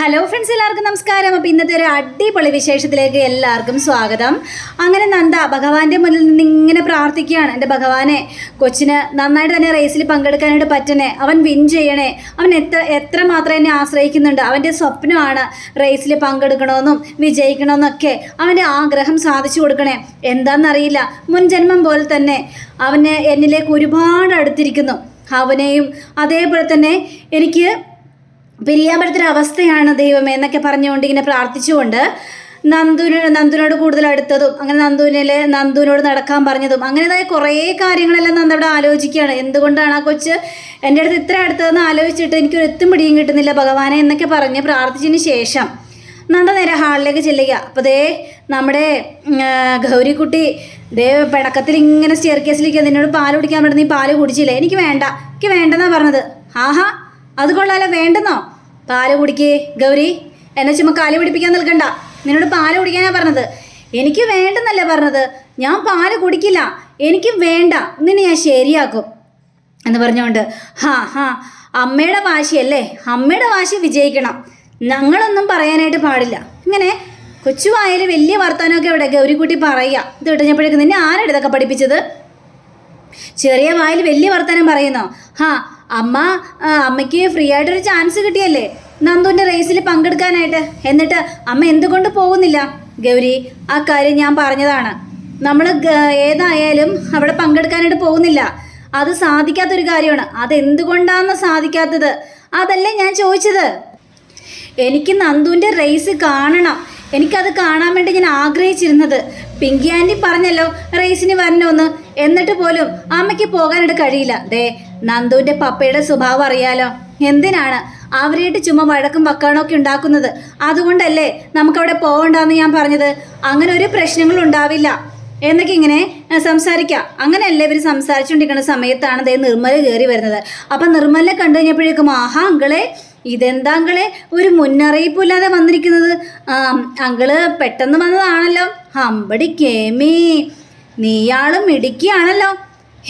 Hello friends എല്ലാവർക്കും നമസ്കാരം. അപ്പോൾ ഇന്നത്തെ ഒരു അടിപൊളി വിശേഷത്തിലേക്ക് എല്ലാവർക്കും സ്വാഗതം. അങ്ങനെ നന്ദ ഭഗവാന്റെ മുന്നിൽ നിന്ന് ഇങ്ങനെ പ്രാർത്ഥിക്കുകയാണ്. എന്റെ ഭഗവാനെ കൊച്ചിന് നന്നായിട്ട് തന്നെ റേസിൽ പങ്കെടുക്കാനായിട്ട് പറ്റണേ അവൻ വിൻ ചെയ്യണേ. അവൻ എത്ര എത്ര മാത്രം എന്നെ ആശ്രയിക്കുന്നുണ്ട്. അവന്റെ സ്വപ്നമാണ് റേസിൽ പങ്കെടുക്കണമെന്നും വിജയിക്കണമെന്നൊക്കെ അവന്റെ ആഗ്രഹം സാധിച്ചു കൊടുക്കണേ. എന്താണെന്നറിയില്ല മുൻ ജന്മം പോലെ തന്നെ അവന് എന്നിലേക്ക് ഒരുപാട് അടുത്തിരിക്കുന്നു. അവനെയും അതേപോലെ തന്നെ എനിക്ക് പിരിയാൻ അവസ്ഥയാണ് ദൈവമേ എന്നൊക്കെ പറഞ്ഞുകൊണ്ട് ഇങ്ങനെ പ്രാർത്ഥിച്ചുകൊണ്ട് നന്ദുവിന് നന്ദുനോട് കൂടുതൽ അടുത്തതും അങ്ങനെ നന്ദുവിനെ നന്ദുവിനോട് നടക്കാൻ പറഞ്ഞതും അങ്ങനെതായ കുറേ കാര്യങ്ങളെല്ലാം നന്ദ അവിടെ ആലോചിക്കുകയാണ്. എന്തുകൊണ്ടാണ് ആ കൊച്ച് എന്റെ അടുത്ത് ഇത്ര അടുത്തതെന്ന് ആലോചിച്ചിട്ട് എനിക്കൊരു എത്തും പിടിയും കിട്ടുന്നില്ല ഭഗവാനെ എന്നൊക്കെ പറഞ്ഞ് പ്രാർത്ഥിച്ചതിന് ശേഷം നന്ദ നേരെ ഹാളിലേക്ക് ചെല്ലുക. അപ്പോൾ ദേ നമ്മുടെ ഗൗരിക്കുട്ടി ദേ പിണക്കത്തിൽ ഇങ്ങനെ സ്റ്റെയർ കേസിലേക്ക് നിന്നോട് പാൽ കുടിക്കാൻ പറ്റുന്ന നീ പാൽ കുടിച്ചില്ലേ? എനിക്ക് വേണ്ട എനിക്ക് വേണ്ടെന്നാണ് പറഞ്ഞത്. ആഹാ അത് കൊള്ളാലോ വേണ്ടെന്നോ? പാൽ കുടിക്കേ ഗൗരി. എന്നെ ചുമ്മാ കാൽ പിടിപ്പിക്കാൻ നിൽക്കണ്ട. നിന്നോട് പാൽ കുടിക്കാനാ പറഞ്ഞത്. എനിക്ക് വേണ്ടെന്നല്ല പറഞ്ഞത്. ഞാൻ പാൽ കുടിക്കില്ല. എനിക്ക് വേണ്ട. നിന്നെ ഞാൻ ശരിയാക്കും. എന്ന് പറഞ്ഞുകൊണ്ട് ഹാ ഹാ. അമ്മയുടെ വാശിയല്ലേ? അമ്മയുടെ വാശി വിജയിക്കണം. ഞങ്ങളൊന്നും പറയാനായിട്ട് പാടില്ല. ഇങ്ങനെ കൊച്ചുവായാലും വലിയ വർത്തമാനമൊക്കെ ഇവിടെ ഗൗരിക്കുട്ടി പറയുക. ഇത് കിട്ടഞ്ഞപ്പോഴേക്ക് നിന്നെ ആരാണ് ഇതൊക്കെ പഠിപ്പിച്ചത്? ചെറിയ വായിൽ വലിയ വർത്തമാനം പറയുന്നോ? ഹാ അമ്മ അമ്മയ്ക്ക് ഫ്രീ ആയിട്ടൊരു ചാൻസ് കിട്ടിയല്ലേ? നന്ദുവിന്റെ റേസിൽ പങ്കെടുക്കാനായിട്ട്. എന്നിട്ട് അമ്മ എന്തുകൊണ്ട് പോകുന്നില്ല? ഗൗരി ആ കാര്യം ഞാൻ പറഞ്ഞതാണ്. നമ്മൾ ഏതായാലും അവിടെ പങ്കെടുക്കാനായിട്ട് പോകുന്നില്ല. അത് സാധിക്കാത്തൊരു കാര്യമാണ്. അതെന്തുകൊണ്ടാണെന്ന് സാധിക്കാത്തത്? അതല്ലേ ഞാൻ ചോദിച്ചത്. എനിക്ക് നന്ദുവിന്റെ റേസ് കാണണം. എനിക്കത് കാണാൻ വേണ്ടി ഞാൻ ആഗ്രഹിച്ചിരുന്നത്. പിങ്കി ആന്റി പറഞ്ഞല്ലോ റേസിന് വരണമെന്ന് എന്നിട്ട് പോലും അമ്മയ്ക്ക് പോകാനായിട്ട് കഴിയില്ല. ദേ നന്ദുവിന്റെ പപ്പയുടെ സ്വഭാവം അറിയാലോ. എന്തിനാണ്? അവരായിട്ട് ചുമ്മാ വഴക്കും വക്കാണൊക്കെ ഉണ്ടാക്കുന്നത്. അതുകൊണ്ടല്ലേ നമുക്കവിടെ പോകണ്ടെന്ന് ഞാൻ പറഞ്ഞത്. അങ്ങനെ ഒരു പ്രശ്നങ്ങളും ഉണ്ടാവില്ല. എന്നൊക്കെ ഇങ്ങനെ സംസാരിക്കാം. അങ്ങനെയല്ലേ ഇവർ സംസാരിച്ചുകൊണ്ടിരിക്കുന്ന സമയത്താണ് ദേ നിർമ്മല കയറി വരുന്നത്. അപ്പം നിർമ്മലിനെ കണ്ടു കഴിഞ്ഞപ്പോഴേക്കും ആഹാ അങ്കളെ ഇതെന്താ അങ്കിളെ? ഒരു മുന്നറിയിപ്പില്ലാതെ വന്നിരിക്കുന്നത്. അങ്കിൾ പെട്ടെന്ന് വന്നതാണല്ലോ. അമ്പടി കേമി നീയാളും മിടുക്കിയാണല്ലോ.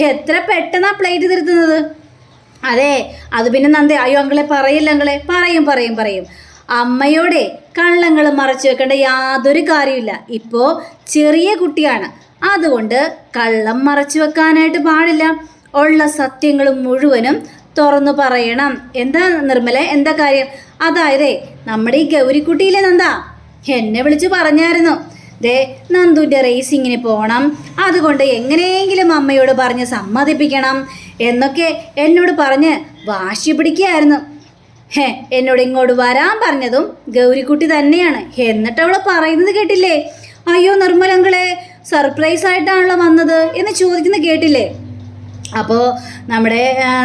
എത്ര പെട്ടെന്നാ പ്ലേറ്റ് തിരുത്തുന്നത് അതെ അത് പിന്നെ നന്ദി. അയ്യോ അങ്ങളെ പറയില്ല അങ്ങളെ പറയും പറയും പറയും. അമ്മയോടെ കള്ളങ്ങൾ മറച്ചു വെക്കേണ്ട യാതൊരു കാര്യമില്ല ഇപ്പോൾ ചെറിയ കുട്ടിയാണ്. അതുകൊണ്ട് കള്ളം മറച്ചു വെക്കാനായിട്ട് പാടില്ല. ഉള്ള സത്യങ്ങൾ മുഴുവനും തുറന്നു പറയണം. എന്താ നിർമ്മല? എന്താ കാര്യം? അതായത് നമ്മുടെ ഈ ഗൗരിക്കുട്ടിയിലെ നന്ദ? എന്നെ വിളിച്ചു പറഞ്ഞായിരുന്നു. ദേ നന്ദുവിന്റെ റേസിങ്ങിന് പോകണം അതുകൊണ്ട് എങ്ങനെയെങ്കിലും അമ്മയോട് പറഞ്ഞ് സമ്മതിപ്പിക്കണം. എന്നൊക്കെ എന്നോട് പറഞ്ഞ് വാശി പിടിക്കുകയായിരുന്നു. ഹേ എന്നോട് ഇങ്ങോട്ട് വരാൻ പറഞ്ഞതും ഗൗരിക്കുട്ടി തന്നെയാണ്. എന്നിട്ട് അവൾ പറയുന്നത് കേട്ടില്ലേ? അയ്യോ നിർമ്മലങ്ങളെ സർപ്രൈസ് ആയിട്ടാണല്ലോ വന്നത് എന്ന് ചോദിക്കുന്നത് കേട്ടില്ലേ? അപ്പോൾ നമ്മുടെ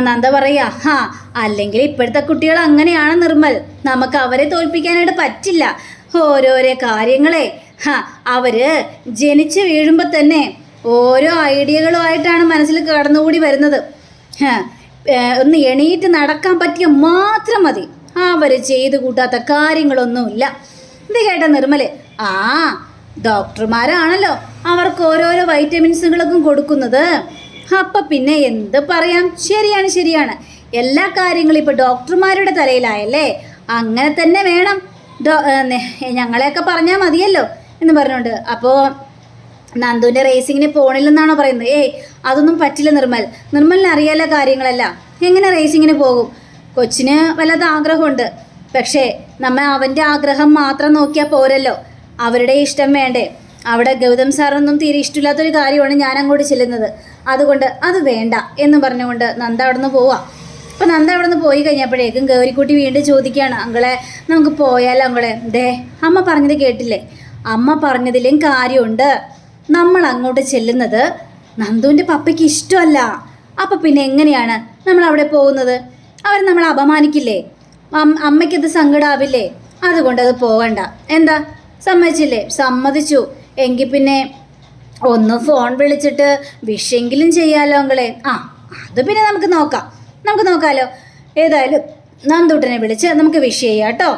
നന്ദ പറയാ ഹാ അല്ലെങ്കിൽ ഇപ്പോഴത്തെ കുട്ടികൾ അങ്ങനെയാണ് നിർമ്മൽ. നമുക്ക് അവരെ തോൽപ്പിക്കാനായിട്ട് പറ്റില്ല. ഓരോരോ കാര്യങ്ങളെ ഹാ അവർ ജനിച്ച് വീഴുമ്പോൾ തന്നെ ഓരോ ഐഡിയകളുമായിട്ടാണ് മനസ്സിൽ കടന്നുകൂടി വരുന്നത്. ഒന്ന് എണീറ്റ് നടക്കാൻ പറ്റിയ മാത്രം മതി. അവർ ചെയ്തു കൂട്ടാത്ത കാര്യങ്ങളൊന്നുമില്ല. ഇത് കേട്ട നിർമ്മൽ. ആ ഡോക്ടർമാരാണല്ലോ. അവർക്ക് ഓരോരോ വൈറ്റമിൻസുകളൊക്കെ കൊടുക്കുന്നത്. അപ്പൊ പിന്നെ എന്ത് പറയാം? ശരിയാണ് ശരിയാണ്. എല്ലാ കാര്യങ്ങളും ഇപ്പൊ ഡോക്ടർമാരുടെ തലയിലായല്ലേ? അങ്ങനെ തന്നെ വേണം. ഡോ ഞങ്ങളെയൊക്കെ പറഞ്ഞാൽ മതിയല്ലോ എന്ന് പറഞ്ഞുകൊണ്ട്. അപ്പോൾ നന്ദുവിന്റെ റേസിങ്ങിന് പോണില്ലെന്നാണോ പറയുന്നത്? ഏയ് അതൊന്നും പറ്റില്ല നിർമ്മൽ. നിർമ്മലിന് അറിയാലോ കാര്യങ്ങളല്ല. എങ്ങനെ റേസിങ്ങിന് പോകും? കൊച്ചിന് വല്ലാത്ത ആഗ്രഹമുണ്ട്. പക്ഷേ നമ്മൾ അവന്റെ ആഗ്രഹം മാത്രം നോക്കിയാൽ പോരല്ലോ. അവരുടെ ഇഷ്ടം വേണ്ടേ. അവിടെ ഗൗതം സാറൊന്നും തീരെ ഇഷ്ടമില്ലാത്തൊരു കാര്യമാണ് ഞാൻ അങ്ങോട്ട് ചെല്ലുന്നത്. അതുകൊണ്ട് അത് വേണ്ട എന്ന് പറഞ്ഞുകൊണ്ട് നന്ദ അവിടെ നിന്ന് പോവാം. അപ്പോൾ നന്ദ അവിടെ നിന്ന് പോയി കഴിഞ്ഞപ്പോഴേക്കും ഗൗരിക്കുട്ടി വീണ്ടും ചോദിക്കുകയാണ് അങ്ങളെ നമുക്ക് പോയാലോ അങ്ങളെ ദേ അമ്മ പറഞ്ഞത് കേട്ടില്ലേ? അമ്മ പറഞ്ഞതിലും കാര്യമുണ്ട്. നമ്മൾ അങ്ങോട്ട് ചെല്ലുന്നത് നന്ദുവിന്റെ പപ്പയ്ക്ക് ഇഷ്ടമല്ല. അപ്പം പിന്നെ എങ്ങനെയാണ് നമ്മൾ അവിടെ പോകുന്നത്? അവർ നമ്മളെ അപമാനിക്കില്ലേ? അമ്മയ്ക്കത് സങ്കടാവില്ലേ? അതുകൊണ്ട് അത് പോകണ്ട എന്താ? സമ്മതിച്ചില്ലേ? സമ്മതിച്ചു. എങ്കിൽ പിന്നെ ഒന്ന് ഫോൺ വിളിച്ചിട്ട് വിഷെങ്കിലും ചെയ്യാലോ അങ്കളെ. ആ അത് പിന്നെ നമുക്ക് നോക്കാം. നമുക്ക് നോക്കാലോ. ഏതായാലും നന്ദൂട്ടനെ വിളിച്ച് നമുക്ക് വിഷ് ചെയ്യാം കേട്ടോ.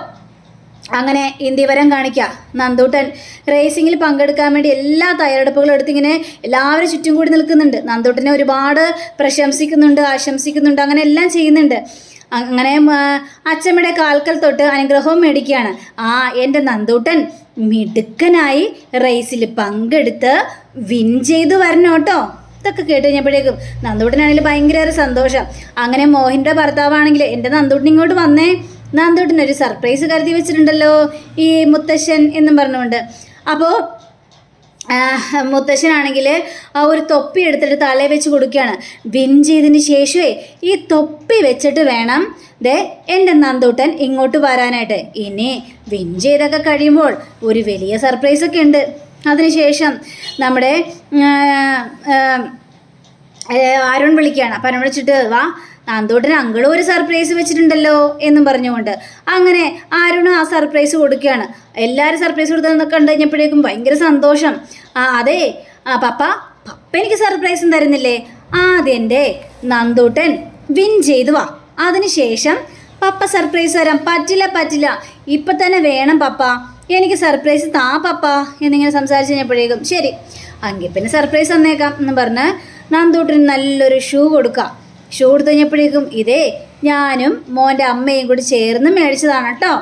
അങ്ങനെ ഇന്ത്യവരം കാണിക്കുക നന്ദൂട്ടൻ റേസിങ്ങിൽ പങ്കെടുക്കാൻ വേണ്ടി എല്ലാ തയ്യാറെടുപ്പുകളും എടുത്ത് ഇങ്ങനെ എല്ലാവരും ചുറ്റും കൂടി നിൽക്കുന്നുണ്ട്. നന്ദൂട്ടനെ ഒരുപാട് പ്രശംസിക്കുന്നുണ്ട് ആശംസിക്കുന്നുണ്ട് അങ്ങനെ എല്ലാം ചെയ്യുന്നുണ്ട്. അങ്ങനെ അച്ഛമ്മയുടെ കാൽക്കൽ തൊട്ട് അനുഗ്രഹവും മേടിക്കുകയാണ്. ആ എന്റെ നന്ദൂട്ടൻ മിടുക്കനായി റേസിൽ പങ്കെടുത്ത് വിൻ ചെയ്തു വരണം കേട്ടോ. ഇതൊക്കെ കേട്ട് കഴിഞ്ഞപ്പോഴേക്കും നന്ദൂട്ടനാണെങ്കിൽ ഭയങ്കര സന്തോഷം. അങ്ങനെ മോഹിന്റെ ഭർത്താവാണെങ്കിൽ എന്റെ നന്ദൂട്ടൻ ഇങ്ങോട്ട് വന്നേ. നന്ദൂട്ടൻ ഒരു സർപ്രൈസ് കരുതി വെച്ചിട്ടുണ്ടല്ലോ ഈ മുത്തശ്ശൻ എന്നും പറഞ്ഞുകൊണ്ട്. അപ്പോൾ മുത്തശ്ശനാണെങ്കിൽ ആ ഒരു തൊപ്പി എടുത്തിട്ട് തലയിൽ വെച്ച് കൊടുക്കുകയാണ്. വിൻ ചെയ്തതിന് ശേഷമേ ഈ തൊപ്പി വെച്ചിട്ട് വേണം ദേ എന്റെ നന്ദൂട്ടൻ ഇങ്ങോട്ട് വരാനായിട്ട്. ഇനി വിൻ ചെയ്തൊക്കെ കഴിയുമ്പോൾ ഒരു വലിയ സർപ്രൈസ് ഒക്കെ ഉണ്ട്. അതിനുശേഷം നമ്മുടെ ആരോൺ വിളിക്കുകയാണ്. അപ്പം അരുൺ വിളിച്ചിട്ട് വാ നന്ദൂട്ടന് അങ്കിളും ഒരു സർപ്രൈസ് വെച്ചിട്ടുണ്ടല്ലോ എന്നും പറഞ്ഞുകൊണ്ട് അങ്ങനെ അരുൺ ആ സർപ്രൈസ് കൊടുക്കുകയാണ്. എല്ലാവരും സർപ്രൈസ് കൊടുത്തതെന്ന് കണ്ടു കഴിഞ്ഞപ്പോഴേക്കും ഭയങ്കര സന്തോഷം. ആ അതെ ആ പപ്പ പപ്പ എനിക്ക് സർപ്രൈസും തരുന്നില്ലേ? അതെന്റെ നന്ദൂട്ടൻ വിൻ ചെയ്തു വാ. അതിനുശേഷം പപ്പ സർപ്രൈസ് തരാം. പറ്റില്ല പറ്റില്ല. ഇപ്പം തന്നെ വേണം പപ്പ. എനിക്ക് സർപ്രൈസ് താ പപ്പ എന്നിങ്ങനെ സംസാരിച്ച് കഴിഞ്ഞപ്പോഴേക്കും ശരി. അങ്ങനെ പിന്നെ സർപ്രൈസ് തന്നേക്കാം എന്ന് പറഞ്ഞ് നന്ദൂട്ടിന് നല്ലൊരു ഷൂ കൊടുക്കാം. ഷൂ എടുത്തു കഴിഞ്ഞപ്പോഴേക്കും ഇതേ ഞാനും മോന്റെ അമ്മയും കൂടി ചേർന്ന് മേടിച്ചതാണ് കേട്ടോ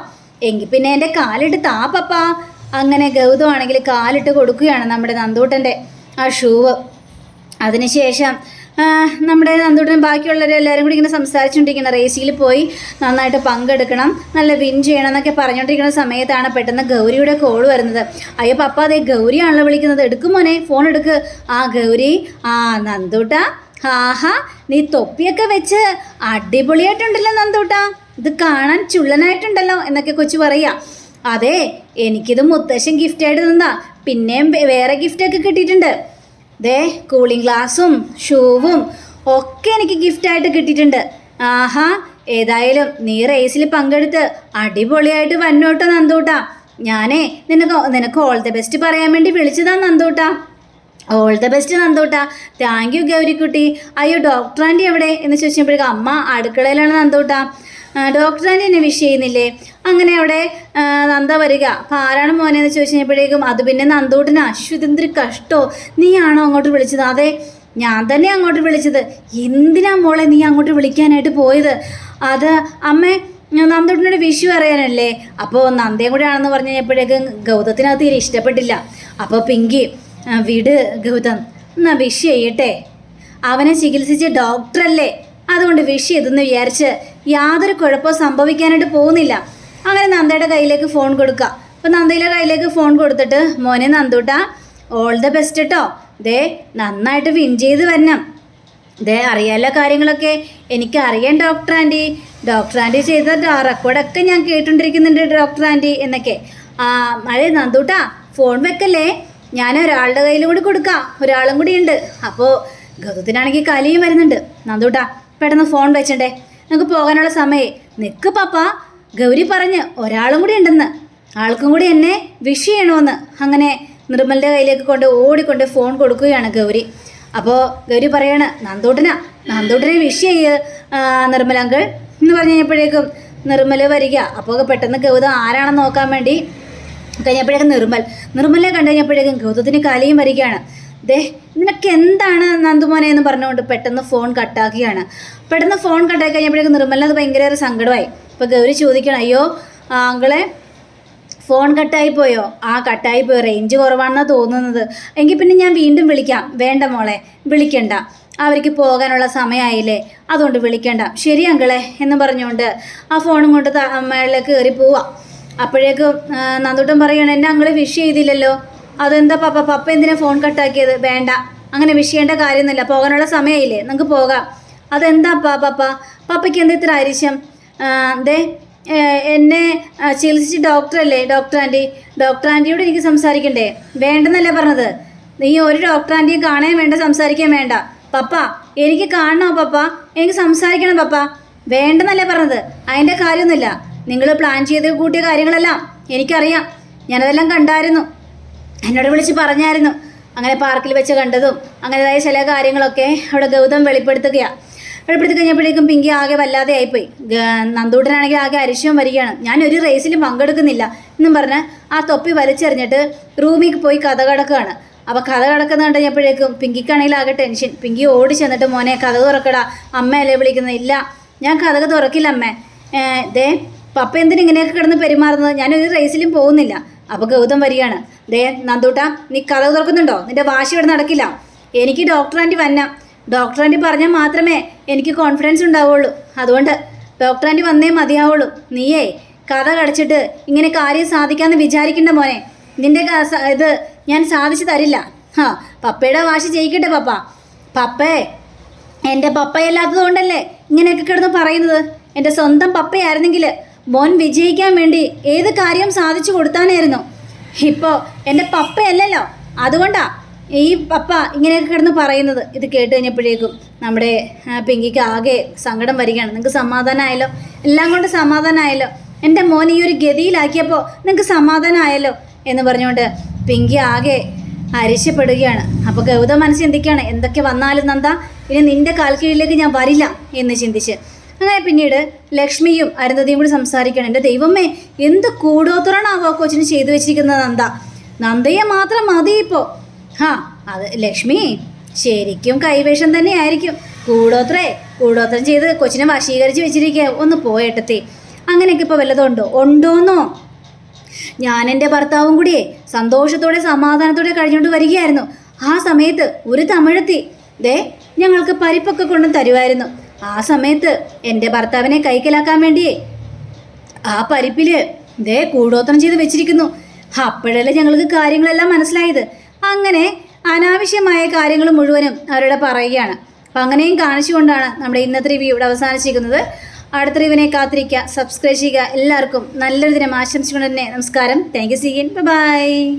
എങ്കിൽ പിന്നെ എന്റെ കാലിട്ട് താ പപ്പ. അങ്ങനെ ഗൗതമാണെങ്കിൽ കാലിട്ട് കൊടുക്കുകയാണ് നമ്മുടെ നന്ദൂട്ടന്റെ ആ ഷൂവ് അതിനുശേഷം നമ്മുടെ നന്ദൂട്ടൻ ബാക്കിയുള്ളവരെല്ലാവരും കൂടി ഇങ്ങനെ സംസാരിച്ചുകൊണ്ടിരിക്കുന്ന. റേസിയിൽ പോയി നന്നായിട്ട് പങ്കെടുക്കണം നല്ല വിൻ ചെയ്യണം എന്നൊക്കെ പറഞ്ഞുകൊണ്ടിരിക്കുന്ന സമയത്താണ് പെട്ടെന്ന് ഗൗരിയുടെ കോൾ വരുന്നത്. അയ്യോ പപ്പ അതേ ഗൗരിയാണല്ലോ വിളിക്കുന്നത്. എടുക്കും മോനെ ഫോൺ എടുക്ക്. ആ ഗൗരി ആ നന്ദൂട്ട ആഹാ നീ തൊപ്പിയൊക്കെ വെച്ച് അടിപൊളിയായിട്ടുണ്ടല്ലോ നന്ദൂട്ടാ. ഇത് കാണാൻ ചുള്ളനായിട്ടുണ്ടല്ലോ എന്നൊക്കെ കൊച്ചു പറയാ. അതെ എനിക്കിത് മുത്തശ്ശൻ ഗിഫ്റ്റായിട്ട് തന്നാ. പിന്നെയും വേറെ ഗിഫ്റ്റൊക്കെ കിട്ടിയിട്ടുണ്ട്. ദേ കൂളിംഗ് ഗ്ലാസും ഷൂവും ഒക്കെ എനിക്ക് ഗിഫ്റ്റ് ആയിട്ട് കിട്ടിയിട്ടുണ്ട്. ആഹാ ഏതായാലും നീ റേസിൽ പങ്കെടുത്ത് അടിപൊളിയായിട്ട് വന്നോട്ടോ നന്ദൂട്ടാ. ഞാനേ നിനക്ക് നിനക്ക് ഓൾ ദ ബെസ്റ്റ് പറയാൻ വേണ്ടി വിളിച്ചതാ നന്ദൂട്ടാ. ഓൾ ദ ബെസ്റ്റ് നന്ദൂട്ടാ. താങ്ക് യു ഗൗരിക്കുട്ടി. അയ്യോ ഡോക്ടർ ആന്റി എവിടെ? എന്ന് ചോദിച്ചപ്പോഴേക്കും അമ്മ അടുക്കളയിലാണ് നന്ദൂട്ടാ. ഡോക്ടർ ആന്റി എന്നെ വിഷ് ചെയ്യുന്നില്ലേ? അങ്ങനെ അവിടെ നന്ദ വരിക. അപ്പം ആരാണ് മോനെ? എന്ന് ചോദിച്ചു കഴിഞ്ഞപ്പോഴേക്കും അത് പിന്നെ നന്ദൂട്ടിന്. അശ്വതിന്തിരി കഷ്ടോ. നീയാണോ അങ്ങോട്ട് വിളിച്ചത്? അതെ ഞാൻ തന്നെ അങ്ങോട്ട് വിളിച്ചത്. എന്തിനാ മോളെ നീ അങ്ങോട്ട് വിളിക്കാനായിട്ട് പോയത്? അത് അമ്മേ നന്ദോട്ടിനോട് വിഷ് അറിയാനല്ലേ അപ്പോൾ നന്ദയും കൂടെ ആണെന്ന് പറഞ്ഞു കഴിഞ്ഞപ്പോഴേക്കും ഗൗതത്തിനകത്ത് തീരെ ഇഷ്ടപ്പെട്ടില്ല. അപ്പോൾ പിങ്കി "ആ, വിട് ഗൗതം. എന്നാ വിഷ് ചെയ്യട്ടെ? അവനെ ചികിത്സിച്ച ഡോക്ടറല്ലേ? അതുകൊണ്ട് വിഷ് ചെയ്തെന്ന് വിചാരിച്ച് യാതൊരു കുഴപ്പവും സംഭവിക്കാനായിട്ട് പോകുന്നില്ല. അങ്ങനെ നന്ദയുടെ കയ്യിലേക്ക് ഫോൺ കൊടുക്കുക അപ്പോൾ നന്ദയുടെ കയ്യിലേക്ക് ഫോൺ കൊടുത്തിട്ട് മോനെ നന്ദൂട്ട ഓൾ ദ ബെസ്റ്റ് കേട്ടോ ദേ നന്നായിട്ട് വിൻ ചെയ്ത് വരണം. ദേ അറിയാലോ കാര്യങ്ങളൊക്കെ. എനിക്ക് അറിയാം ഡോക്ടർ ആന്റി. ഡോക്ടർ ആന്റി ചെയ്ത റെക്കോർഡൊക്കെ ഞാൻ കേട്ടുകൊണ്ടിരിക്കുന്നുണ്ട് ഡോക്ടർ ആന്റി എന്നൊക്കെ. അതെ നന്ദൂട്ടാ ഫോൺ വെക്കല്ലേ? ഞാൻ ഒരാളുടെ കയ്യിൽ കൂടി കൊടുക്കാം. ഒരാളും കൂടി ഉണ്ട്. അപ്പോൾ ഗൗതത്തിനാണെങ്കിൽ കലിയും വരുന്നുണ്ട്. നന്ദൂട്ടാ പെട്ടെന്ന് ഫോൺ വെച്ചണ്ടേ? നമുക്ക് പോകാനുള്ള സമയേ. നിൽക്ക് പാപ്പ ഗൗരി പറഞ്ഞ് ഒരാളും കൂടി ഉണ്ടെന്ന്. ആൾക്കും കൂടി എന്നെ വിഷ് ചെയ്യണമെന്ന് അങ്ങനെ നിർമ്മലിന്റെ കയ്യിലേക്ക് കൊണ്ട് ഓടിക്കൊണ്ട് ഫോൺ കൊടുക്കുകയാണ് ഗൗരി. അപ്പോൾ ഗൗരി പറയാണ് നന്ദൂട്ടനാ നന്ദൂട്ടനെ വിഷ് ചെയ്യ് നിർമ്മലങ്കിൾ. എന്ന് പറഞ്ഞു കഴിഞ്ഞപ്പോഴേക്കും നിർമ്മല വരിക. അപ്പോൾ പെട്ടെന്ന് ഗൗതം ആരാണെന്ന് നോക്കാൻ വേണ്ടി കഴിഞ്ഞപ്പോഴേക്കും നിർമ്മൽ. നിർമ്മലിനെ കണ്ടു കഴിഞ്ഞപ്പോഴേക്കും ഗൗതത്തിന് കലയും വരികയാണ്. ദേ നിനക്ക് എന്താണ് നന്ദുമോനെ എന്ന് പറഞ്ഞുകൊണ്ട് പെട്ടെന്ന് ഫോൺ കട്ടാക്കുകയാണ് പെട്ടെന്ന് ഫോൺ കട്ടാക്കി കഴിഞ്ഞപ്പോഴേക്കും നിർമ്മലിന് അത് ഭയങ്കര സങ്കടമായി. അപ്പോൾ ഗൗരി ചോദിക്കണം അയ്യോ ആങ്കളെ ഫോൺ കട്ടായി പോയോ? ആ കട്ടായി പോയോ? റേഞ്ച് കുറവാണെന്നാണ് തോന്നുന്നത്. എങ്കിൽ പിന്നെ ഞാൻ വീണ്ടും വിളിക്കാം. വേണ്ട മോളെ വിളിക്കണ്ട. അവർക്ക് പോകാനുള്ള സമയമായില്ലേ. അതുകൊണ്ട് വിളിക്കണ്ട. ശരി അങ്കളെ എന്ന് പറഞ്ഞുകൊണ്ട് ആ ഫോണും കൊണ്ട് മേളിലേക്ക് കയറി പോവാം. അപ്പോഴേക്കും നന്ദൂട്ടൻ പറയണം എന്നെ അങ്ങൾ വിഷ് ചെയ്തില്ലല്ലോ. അതെന്താ പപ്പ? പപ്പ എന്തിനാ ഫോൺ കട്ടാക്കിയത് വേണ്ട. അങ്ങനെ വിഷ് ചെയ്യേണ്ട കാര്യമൊന്നുമില്ല. പോകാനുള്ള സമയമില്ലേ? നമുക്ക് പോകാം. അതെന്താ പപ്പ പപ്പ? പപ്പയ്ക്ക് എന്താ ഇത്ര അരിശം ദേ എന്നെ ചികിത്സിച്ച ഡോക്ടറല്ലേ ഡോക്ടർ ആന്റി. ഡോക്ടർ ആന്റിയോട് എനിക്ക് സംസാരിക്കണ്ടേ? വേണ്ടെന്നല്ലേ പറഞ്ഞത്. നീ ഒരു ഡോക്ടർ ആന്റിയെ കാണാൻ വേണ്ട സംസാരിക്കാൻ വേണ്ട. പപ്പ എനിക്ക് കാണണോ പപ്പ? എനിക്ക് സംസാരിക്കണം പപ്പ. വേണ്ടെന്നല്ലേ പറഞ്ഞത്. അതിന്റെ കാര്യമൊന്നുമില്ല. നിങ്ങൾ പ്ലാൻ ചെയ്ത് കൂട്ടിയ കാര്യങ്ങളെല്ലാം എനിക്കറിയാം. ഞാനതെല്ലാം കണ്ടായിരുന്നു. എന്നോട് വിളിച്ച് പറഞ്ഞായിരുന്നു. അങ്ങനെ പാർക്കിൽ വെച്ച് കണ്ടതും അങ്ങനെതായ ചില കാര്യങ്ങളൊക്കെ അവിടെ ഗൗതം വെളിപ്പെടുത്തുകയാണ് വെളിപ്പെടുത്തി കഴിഞ്ഞപ്പോഴേക്കും പിങ്കി ആകെ വല്ലാതെ ആയിപ്പോയി. നന്ദൂട്ടനാണെങ്കിൽ ആകെ അരിശയം വരികയാണ്. ഞാൻ ഒരു റേസിലും പങ്കെടുക്കുന്നില്ല. എന്നും പറഞ്ഞ് ആ തൊപ്പി വലിച്ചെറിഞ്ഞിട്ട് റൂമിൽ പോയി കഥ കടക്കുകയാണ്. അപ്പോൾ കഥ കടക്കുന്ന കഴിഞ്ഞപ്പോഴേക്കും പിങ്കിക്കാണെങ്കിൽ ആകെ ടെൻഷൻ പിങ്കി ഓടി ചെന്നിട്ട് മോനെ കഥ തുറക്കടാ. അമ്മയല്ലേ വിളിക്കുന്നത്? ഇല്ല. ഞാൻ കഥക തുറക്കില്ല അമ്മേ. ദേ പപ്പ എന്തിനാ ഇങ്ങനെയൊക്കെ കിടന്ന് പെരുമാറുന്നത്? ഞാനൊരു റേസിലും പോകുന്നില്ല. അപ്പോൾ ഗൗതം വരികയാണ്. ദേ നന്ദൂട്ട നീ കഥ തുറക്കുന്നുണ്ടോ? നിന്റെ വാശി ഇവിടെ നടക്കില്ല. എനിക്ക് ഡോക്ടർ ആന്റി വന്ന. ഡോക്ടർ ആന്റി പറഞ്ഞാൽ മാത്രമേ എനിക്ക് കോൺഫിഡൻസ് ഉണ്ടാവുള്ളൂ. അതുകൊണ്ട് ഡോക്ടർ ആന്റി വന്നേ മതിയാവുള്ളൂ. നീയേ കഥ കടച്ചിട്ട് ഇങ്ങനെ കാര്യം സാധിക്കാമെന്ന് വിചാരിക്കേണ്ട മോനെ. നിന്റെ ഇത് ഞാൻ സാധിച്ചു തരില്ല. ഹാ പപ്പയുടെ വാശി ജയിക്കട്ടെ പപ്പ. പപ്പേ എന്റെ പപ്പയല്ലാത്തത് കൊണ്ടല്ലേ ഇങ്ങനെയൊക്കെ കിടന്ന് പറയുന്നത്? എന്റെ സ്വന്തം പപ്പയായിരുന്നെങ്കിൽ മോൻ വിജയിക്കാൻ വേണ്ടി ഏത് കാര്യം സാധിച്ചു കൊടുത്താനായിരുന്നു. ഇപ്പോൾ എന്റെ പപ്പയല്ലല്ലോ. അതുകൊണ്ടാ ഈ പപ്പ ഇങ്ങനെയൊക്കെ കിടന്ന് പറയുന്നത്. ഇത് കേട്ട് കഴിഞ്ഞപ്പോഴേക്കും നമ്മുടെ പിങ്കിക്ക് ആകെ സങ്കടം വരികയാണ്. നിങ്ങൾക്ക് സമാധാനമായല്ലോ എല്ലാം കൊണ്ട് സമാധാനമായല്ലോ എന്റെ മോൻ ഈ ഒരു ഗതിയിലാക്കിയപ്പോൾ നിങ്ങൾക്ക് സമാധാനമായല്ലോ എന്ന് പറഞ്ഞുകൊണ്ട് പിങ്കി ആകെ അരിശപ്പെടുകയാണ്. അപ്പോൾ ഗൗതം മനസ്സിൽ ചിന്തിക്കുകയാണ് എന്തൊക്കെ വന്നാലും നന്ദ ഇനി നിന്റെ കാൽക്കീഴിലേക്ക് ഞാൻ വരില്ല എന്ന് ചിന്തിച്ച്. അങ്ങനെ പിന്നീട് ലക്ഷ്മിയും അരുന്ധതിയും കൂടി സംസാരിക്കണം എന്റെ ദൈവമേ എന്ത് കൂടോത്തറാണാവോ ആ കൊച്ചിന് ചെയ്തു വെച്ചിരിക്കുന്നത് നന്ദ. നന്ദയെ മാത്രം മതി ഇപ്പോൾ ഹാ അത് ലക്ഷ്മി ശരിക്കും കൈവേഷം തന്നെയായിരിക്കും. കൂടോത്രേ കൂടോത്രം ചെയ്ത് കൊച്ചിനെ വശീകരിച്ച് വെച്ചിരിക്കുക. ഒന്ന് പോയേട്ടത്തി അങ്ങനെയൊക്കെ ഇപ്പോൾ വല്ലതും ഉണ്ടോ ഉണ്ടോന്നോ? ഞാൻ എന്റെ ഭർത്താവും കൂടിയേ സന്തോഷത്തോടെ സമാധാനത്തോടെ കഴിഞ്ഞുകൊണ്ട് വരികയായിരുന്നു. ആ സമയത്ത് ഒരു തമിഴത്തി ദേ ഞങ്ങൾക്ക് പരിപ്പൊക്കെ കൊണ്ടും തരുമായിരുന്നു ആ സമയത്ത് എന്റെ ഭർത്താവിനെ കൈക്കലാക്കാൻ വേണ്ടിയേ ആ പരിപ്പിൽ ദേ കൂടോത്രം ചെയ്ത് വെച്ചിരിക്കുന്നു. അപ്പോഴല്ലേ ഞങ്ങൾക്ക് കാര്യങ്ങളെല്ലാം മനസ്സിലായത്. അങ്ങനെ അനാവശ്യമായ കാര്യങ്ങൾ മുഴുവനും അവരുടെ പറയുകയാണ്. അപ്പം അങ്ങനെയും കാണിച്ചുകൊണ്ടാണ് നമ്മുടെ ഇന്നത്തെ റിവ്യൂ ഇവിടെ അവസാനിച്ചിരിക്കുന്നത്. അടുത്ത റിവിനെ കാത്തിരിക്കുക സബ്സ്ക്രൈബ് ചെയ്യുക. എല്ലാവർക്കും നല്ലൊരു ദിനം ആശംസിച്ചുകൊണ്ട് തന്നെ നമസ്കാരം. Thank you seen by